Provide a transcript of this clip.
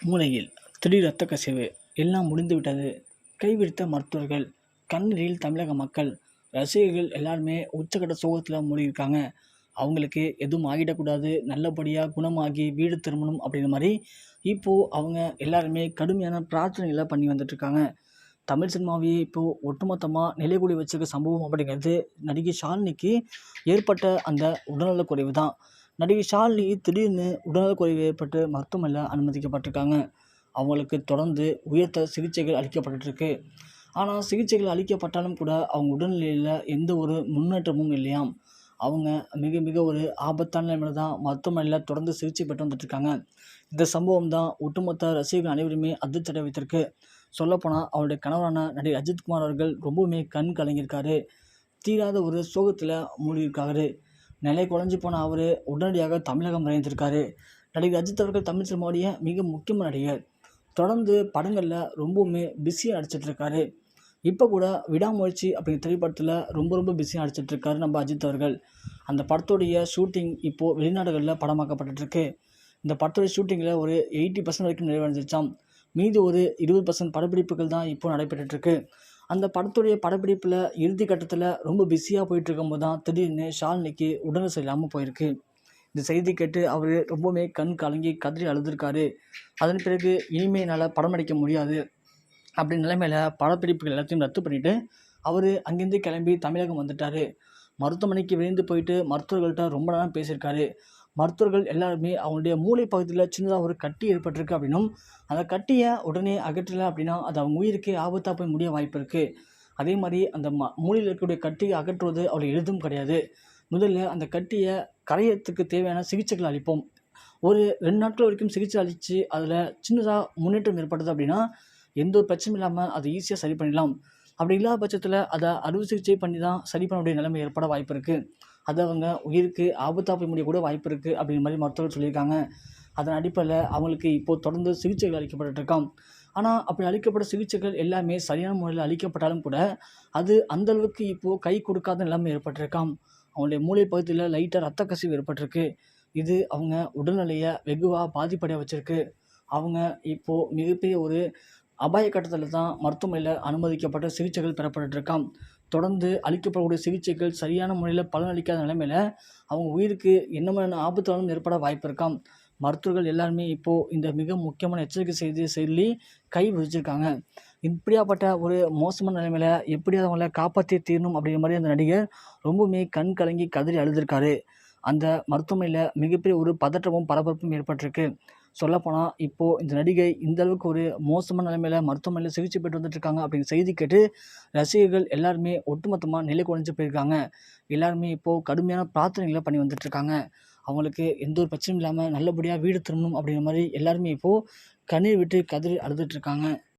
மூலையில் திடீர் ரத்த கசிவு. எல்லாம் முடிந்துவிட்டது. கைவிரித்த மருத்துவர்கள் கண்ணீரில் தமிழக மக்கள் ரசிகர்கள் எல்லாருமே உச்சக்கட்ட சோகத்தில் மூழ்கியிருக்காங்க. அவங்களுக்கு எதுவும் ஆகிடக்கூடாது. நல்லபடியாக குணமாகி வீடு திரும்பணும் அப்படிங்கிற மாதிரி இப்போது அவங்க எல்லாருமே கடுமையான பிரார்த்தனைகளை பண்ணி வந்துட்டுருக்காங்க. தமிழ் சினிமாவையே இப்போது ஒட்டுமொத்தமாக நிலைகுலி வச்சிருக்க சம்பவம் அப்படிங்கிறது நடிகை ஷாலினிக்கு ஏற்பட்ட அந்த உடல்நலக்குறைவு தான் நடிகை ஷாலினி திடீர்னு உடல்நலக்குறைவு ஏற்பட்டு மருத்துவமனையில் அனுமதிக்கப்பட்டிருக்காங்க. அவங்களுக்கு தொடர்ந்து உயர்த்த சிகிச்சைகள் அளிக்கப்பட்டுருக்கு ஆனால் சிகிச்சைகள் அளிக்கப்பட்டாலும் கூட அவங்க உடல்நிலையில் எந்த ஒரு முன்னேற்றமும் இல்லையாம். அவங்க மிக மிக ஒரு ஆபத்தான நிலைமையில் தான் மருத்துவமனையில் தொடர்ந்து சிகிச்சை பெற்று வந்துட்டுருக்காங்க இந்த சம்பவம் தான் ஒட்டுமொத்த ரசிகர்கள் அனைவருமே அதிர்ச்சி வைத்திருக்கு சொல்லப்போனால் அவருடைய கணவரான நடிகர் அஜித்குமார் அவர்கள் ரொம்பவுமே கண் கலங்கியிருக்காரு. தீராத ஒரு சோகத்தில் மூழ்கியிருக்காரு. நிலை குறைஞ்சி போன அவர் உடனடியாக தமிழகம் விரைந்திருக்காரு நடிகர் அஜித் அவர்கள் தமிழ் சினிமாவுடைய மிக முக்கியமான நடிகர். தொடர்ந்து படங்களில் ரொம்பவுமே பிஸியாக நடிச்சிட்ருக்காரு இப்போ கூட விடாமுயற்சி அப்படிங்கிற திரைப்படத்தில் ரொம்ப ரொம்ப பிஸியாக நடிச்சிட்ருக்காரு நம்ம அஜித் அவர்கள். அந்த படத்துடைய ஷூட்டிங் இப்போது வெளிநாடுகளில் படமாக்கப்பட்டுருக்கு. இந்த படத்துடைய ஷூட்டிங்கில் ஒரு எயிட்டி பர்சன்ட் வரைக்கும் நிறைவடைஞ்சிச்சாம் மீதி ஒரு இருபது பர்சன்ட் படப்பிடிப்புகள் தான் இப்போது நடைபெற்றுருக்கு அந்த படத்துடைய படப்பிடிப்பில் இறுதி கட்டத்தில் ரொம்ப பிஸியாக போயிட்டு இருக்கும்போது தான் திடீர்னு ஷாலினிக்கு உடல் சரியில்லாமல் போயிருக்கு. இந்த செய்தி கேட்டு அவர் ரொம்பவுமே கண் கலங்கி கதறி அழுதுருக்காரு. அதன் பிறகு இனிமே என்னால் படம் அடிக்க முடியாது அப்படி நிலைமையில் படப்பிடிப்புகள் எல்லாத்தையும் ரத்து பண்ணிவிட்டு அவர் அங்கேருந்து கிளம்பி தமிழகம் வந்துட்டார். மருத்துவமனைக்கு விரைந்து போயிட்டு மருத்துவர்கள்ட்ட ரொம்ப நேரம் பேசியிருக்காரு. மருத்துவர்கள் எல்லாருமே அவங்களுடைய மூளை பகுதியில் சின்னதாக ஒரு கட்டி ஏற்பட்டிருக்கு அப்படின்னும் அந்த கட்டியை உடனே அகற்றலை அப்படின்னா அது அவங்க உயிருக்கே ஆபத்தாக போய் முடிய வாய்ப்பு இருக்குது அதே மாதிரி அந்த ம மூளையில் இருக்கக்கூடிய கட்டியை அகற்றுவது அவ்வளோ எளிதும் கிடையாது. முதல்ல அந்த கட்டியை கரையத்துக்கு தேவையான சிகிச்சைகள் அளிப்போம். ஒரு ரெண்டு நாட்கள் வரைக்கும் சிகிச்சை அளித்து அதில் சின்னதாக முன்னேற்றம் ஏற்பட்டது அப்படின்னா எந்த ஒரு பிரச்சனையும் இல்லாமல் அதை ஈஸியாக சரி பண்ணிடலாம். அப்படி இல்லாத பட்சத்தில் அதை அறுவை சிகிச்சை பண்ணி தான் சரி பண்ணக்கூடிய நிலைமை ஏற்பட வாய்ப்பு இருக்குது அது அவங்க உயிருக்கு ஆபத்தாக போய் முடிய கூட வாய்ப்பு இருக்குது அப்படிங்கிற மாதிரி மருத்துவர்கள் சொல்லியிருக்காங்க. அதன் அடிப்படையில் அவங்களுக்கு இப்போது தொடர்ந்து சிகிச்சைகள் அளிக்கப்பட்டுருக்கான் ஆனால் அப்படி அளிக்கப்பட்ட சிகிச்சைகள் எல்லாமே சரியான முறையில் அளிக்கப்பட்டாலும் கூட அது அந்தளவுக்கு இப்போது கை கொடுக்காத நிலைமை ஏற்பட்டிருக்காம். அவங்களுடைய மூளை பகுதியில் லைட்டாக ரத்த கசிவு ஏற்பட்டிருக்கு. இது அவங்க உடல்நிலையை வெகுவாக பாதிப்படைய வச்சுருக்கு. அவங்க இப்போது மிகப்பெரிய ஒரு அபாய கட்டத்தில் தான் மருத்துவமனையில் அனுமதிக்கப்பட்ட சிகிச்சைகள் பெறப்பட்டுருக்காம் தொடர்ந்து அளிக்கப்படக்கூடிய சிகிச்சைகள் சரியான முறையில் பலனளிக்காத நிலைமையில் அவங்க உயிருக்கு என்ன மாதிரியான ஆபத்தாலும் ஏற்பட வாய்ப்பு இருக்காம் மருத்துவர்கள் எல்லாருமே இப்போது இந்த மிக முக்கியமான எச்சரிக்கை செய்தியை சொல்லி கை விதிச்சிருக்காங்க இப்படியாப்பட்ட ஒரு மோசமான நிலைமையில் எப்படி அவங்கள காப்பாற்றி தீரணும் அப்படிங்கிற மாதிரி அந்த நடிகர் ரொம்பவுமே கண் கலங்கி கதறி அழுதுருக்காரு. அந்த மருத்துவமனையில் மிகப்பெரிய ஒரு பதற்றமும் பரபரப்பும் ஏற்பட்டிருக்கு. சொல்லப்போனால் இப்போது இந்த நடிகை இந்த அளவுக்கு ஒரு மோசமான நிலைமையில் மருத்துவமனையில் சிகிச்சை பெற்று வந்துட்டுருக்காங்க அப்படிங்கிற செய்தி கேட்டு ரசிகர்கள் எல்லாருமே ஒட்டுமொத்தமாக நிலை குறைஞ்சு போயிருக்காங்க. எல்லாருமே இப்போது கடுமையான பிரார்த்தனைகளை பண்ணி வந்துட்டுருக்காங்க. அவங்களுக்கு எந்த ஒரு பிரச்சனையும் இல்லாமல் நல்லபடியாக வீடு திரும்பணும் அப்படிங்கிற மாதிரி எல்லாருமே இப்போது கண்ணீர் விட்டு கதறி அழுதுட்ருக்காங்க